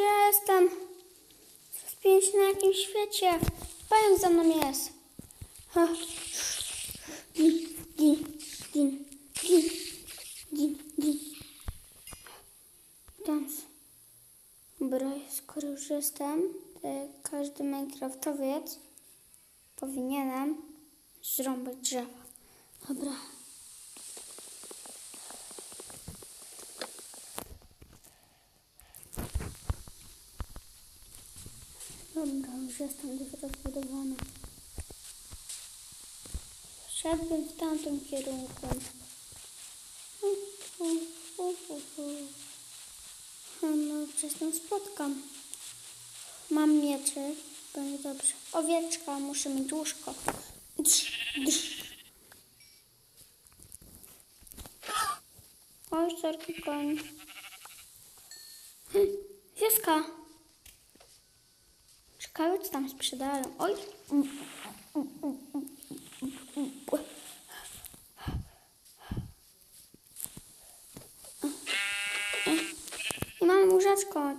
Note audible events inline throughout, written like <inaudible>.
Gdzie jestem? Spię się na jakimś świecie. Pająk za mną jest. Ha. Gin, gin, gin, gin, gin, gin. Dans. Dobra, skoro już jestem, jak każdy Minecraftowiec powinienem zrąbać drzewa. Dobra. Dobra, już jestem dość rozbudowany. Szedłbym w tamtym kierunku. Hu. No, przez to spotkam. Mam mieczy, będzie dobrze. Owieczka, muszę mieć łóżko. Drz, drz. Oj, sorki koń. Wioska. Co tam sprzedają. Oj. I mamy łóżeczko.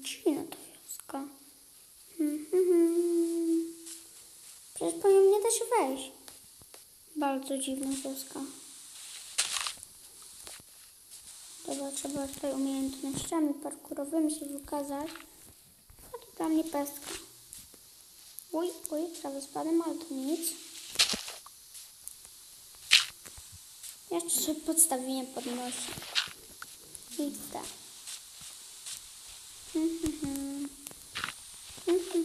Dziwna to mhm. Przecież po nią nie da się wejść. Bardzo dziwna wioska. Dobra, trzeba tutaj umiejętnościami parkurowymi się wykazać. A to dla mnie pestka. Uj, uj, prawie spadłem, ale to nic. Jeszcze sobie podstawienie podnosi. I tak. Hmm, hmm, hmm.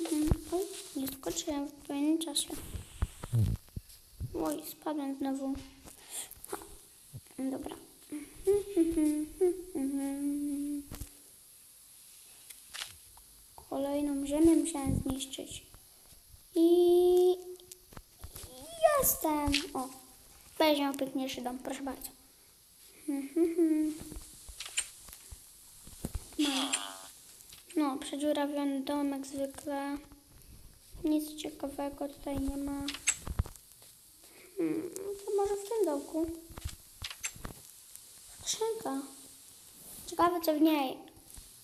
Hmm. Oj, nie skoczyłem w odpowiednim czasie. Oj, spadłem znowu. Ha, Dobra. Kolejną ziemię musiałem zniszczyć. I jestem. O, miał piękniejszy dom, proszę bardzo. Mam. No, przedziurawiony dom jak zwykle. Nic ciekawego tutaj nie ma. Hmm, to może w tym domku. Skrzynka. Ciekawe co w niej.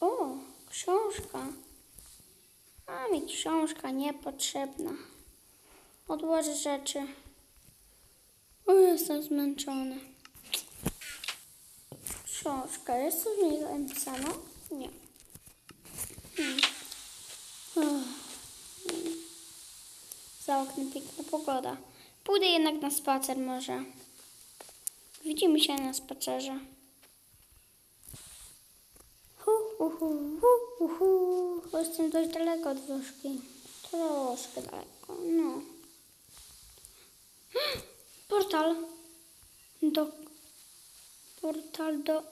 O, książka. A mi książka niepotrzebna. Odłożę rzeczy. O, jestem zmęczony. Książka. Jest coś w niej napisane? Nie. Hmm. Za oknem piękna pogoda. Pójdę jednak na spacer może. Widzimy się na spacerze. Hu, hu, hu, hu, hu, hu. Jestem dość daleko od wioski. Troszkę daleko, no. <gasps> Portal. Do... Portal do...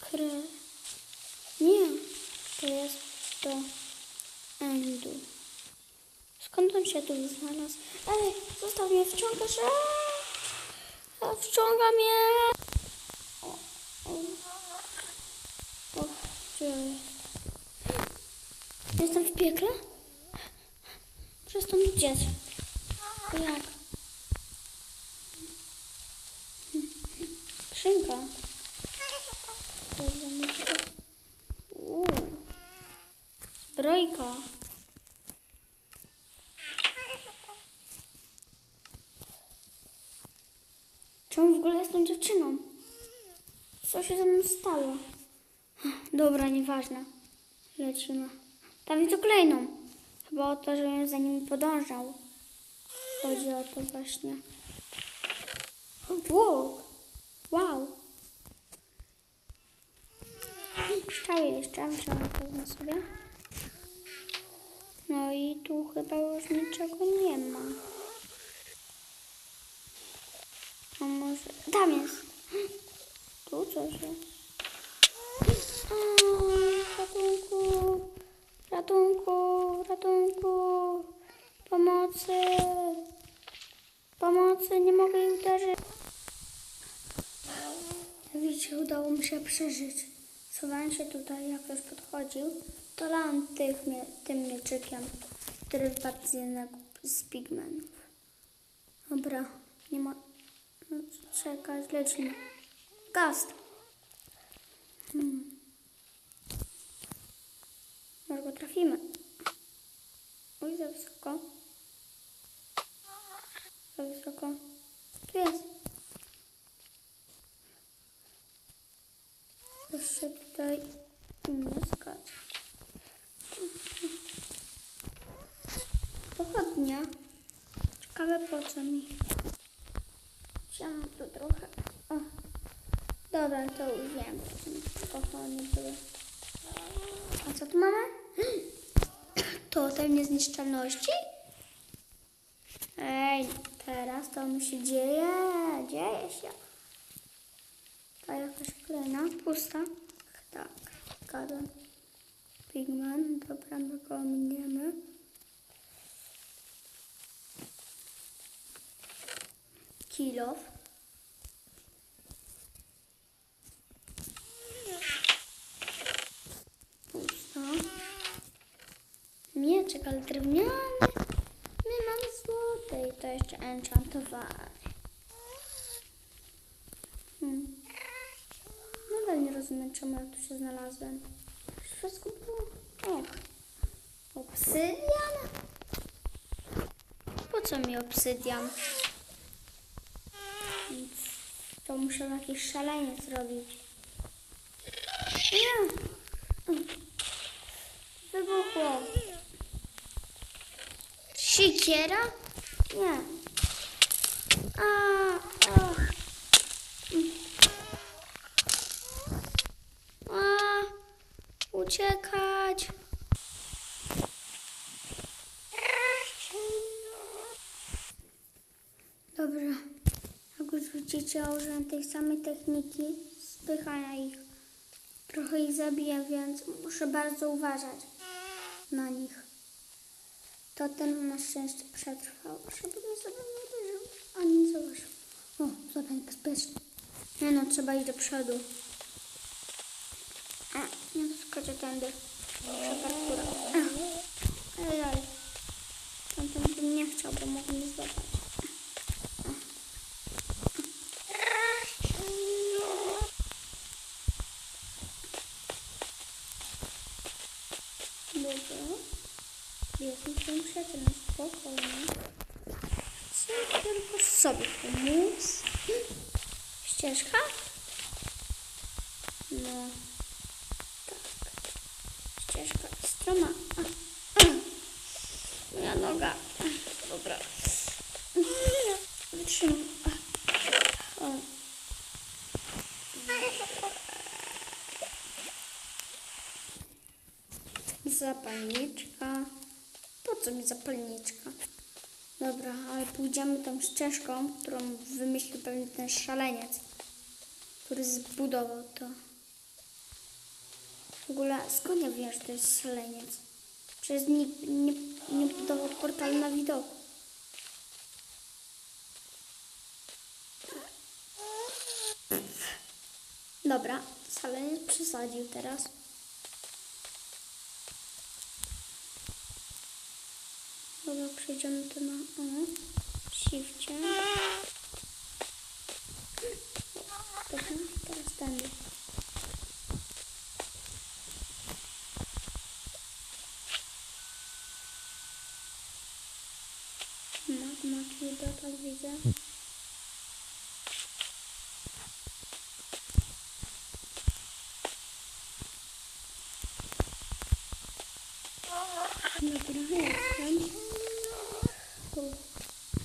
Kre... Nie. To jest do... Endu. Skąd on się tu znalazł? Ej, zostaw mnie, wciągasz. Aaa! Wciąga mnie. O, o. Jestem w piekle? Przestąd uciec. Jak? Skrzynka. Zbrojka. Czemu w ogóle jestem dziewczyną? Co się ze mną stało? Dobra, nieważne. Lecimy. Tam widzę kolejną. Chyba o to, żebym za nimi podążał. Chodzi o to właśnie. Wow. Wow. Strzały jeszcze, wziąłem pewno sobie. No i tu chyba już niczego nie ma. A może... Tam jest. Tu coś jest. Ratunku. Ratunku. Ratunku. Pomocy. Pomocy. Nie mogę jej uderzyć. Widzicie, udało mi się przeżyć. Schowałem się tutaj, jak już podchodził, to lałem mie- tym mieczykiem, który wpadł z jednego z pigmenów. Dobra, nie ma... No, czekać, lecimy. Gast. Hmm. Go trafimy. Oj, za wysoko. Za wysoko. Tu jest. Proszę tutaj nie skacz. Pochodnia. Ciekawe po co mi. Chciałam tu trochę. O. Dobra, to już wiem. Pochodnie były. A co tu mamy? Totem niezniszczalności? Ej, teraz to mi się dzieje. Dzieje się. Ta jakaś klejna, pusta. Tak, zgadłem. Pigman, dobra, my go ominiemy. Kilof. Pusta. Mieczek, ale drewniany. My mamy złote i to jeszcze enchantowane. Hmm. Nadal nie rozumiem, czemu ja tu się znalazłem. Wszystko było... Och. Obsydian? Po co mi obsydian? To muszę jakiś szaleniec robić. Nie. Wybuchło. Sikiera? Nie. A, a. A, uciekać. Dobra. Jak już widzicie, użyłem tej samej techniki spychania ich. Trochę ich zabiję, więc muszę bardzo uważać na nich. To ten na szczęście przetrwał, żeby mnie sobie nie uderzył. Ani nie zobaczył. O, zobacz, bezpiecznie. Nie no, trzeba iść do przodu. A, nie doskoczę tędy. Przeparkura. Ej, ej. Tamten bym nie chciał, bo mógł mnie złapać. Dobra. Twoim przyjacielem, spokojnie. Chcę tylko sobie pomóc. Ścieżka? No. Tak. Ścieżka stroma. Moja noga. Dobra. Wytrzymam. Zapalniczka. Co mi zapalniczka? Dobra, ale pójdziemy tą ścieżką, którą wymyślił pewnie ten szaleniec, który zbudował to. W ogóle skąd ja wiem, że to jest szaleniec? Przecież nikt nie, nie budował portalu na widoku. Dobra, szaleniec przesadził teraz. Dobra, przejdziemy to na o, shifcie. Dobra, teraz tędy. Magma tak widzę. Dobra, jestem. Tu.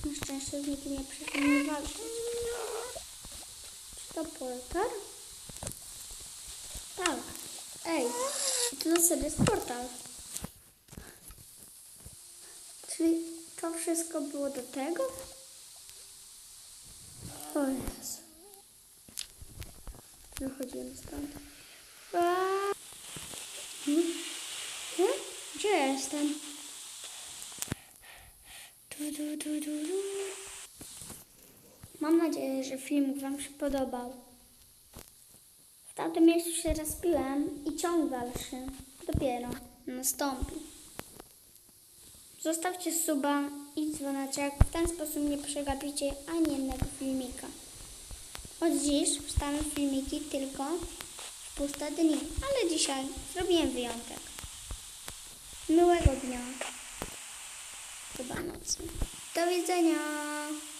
Na szczęście z nikim nie walczyć. Czy to portal? Tak. Ej, to na serio jest portal. Czyli to wszystko było do tego? O Jezu. Wychodzimy stąd. Hmm? Hmm? Gdzie jestem? Du, du, du, du, du. Mam nadzieję, że filmik Wam się podobał. W tamtym miejscu się rozpiłem i ciąg dalszy dopiero nastąpi. Zostawcie suba i dzwoneczek. W ten sposób nie przegapicie ani jednego filmika. Od dziś wstaną filmiki tylko w puste dni, ale dzisiaj zrobiłem wyjątek. Miłego dnia. Chyba nocy. Do widzenia.